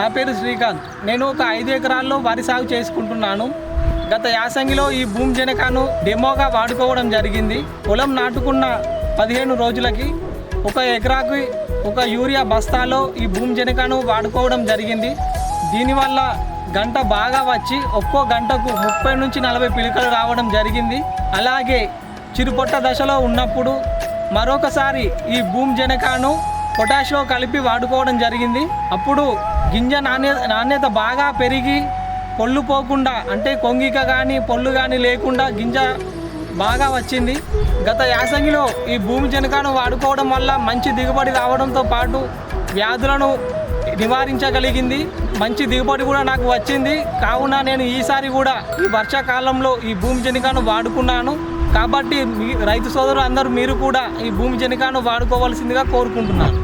నా పేరు శ్రీకాంత్. నేను ఒక ఐదు ఎకరాల్లో వరి సాగు చేసుకుంటున్నాను. గత యాసంగిలో ఈ భూమి జనకాను డెమోగా వాడుకోవడం జరిగింది. పొలం నాటుకున్న పదిహేను రోజులకి ఒక ఎకరాకి ఒక యూరియా బస్తాలో ఈ భూమి జనకాను వాడుకోవడం జరిగింది. దీనివల్ల గంట బాగా వచ్చి ఒక్కో గంటకు ముప్పై నుంచి నలభై పిలుకలు రావడం జరిగింది. అలాగే చిరుపొట్ట దశలో ఉన్నప్పుడు మరొకసారి ఈ భూమి జనకాను పొటాషియో కలిపి వాడుకోవడం జరిగింది. అప్పుడు గింజ నాణ్యత నాణ్యత బాగా పెరిగి పొల్లు పోకుండా అంటే కొంగిక కానీ పొళ్ళు కానీ లేకుండా గింజ బాగా వచ్చింది. గత యాసంగిలో ఈ భూమి జనకాను వాడుకోవడం వల్ల మంచి దిగుబడి రావడంతో పాటు వ్యాధులను నివారించగలిగింది. మంచి దిగుబడి కూడా నాకు వచ్చింది. కావున నేను ఈసారి కూడా ఈ వర్షాకాలంలో ఈ భూమి జనికాను వాడుకున్నాను. కాబట్టి మీ రైతు సోదరులు అందరూ మీరు కూడా ఈ భూమి జనికాను వాడుకోవాల్సిందిగా కోరుకుంటున్నాను.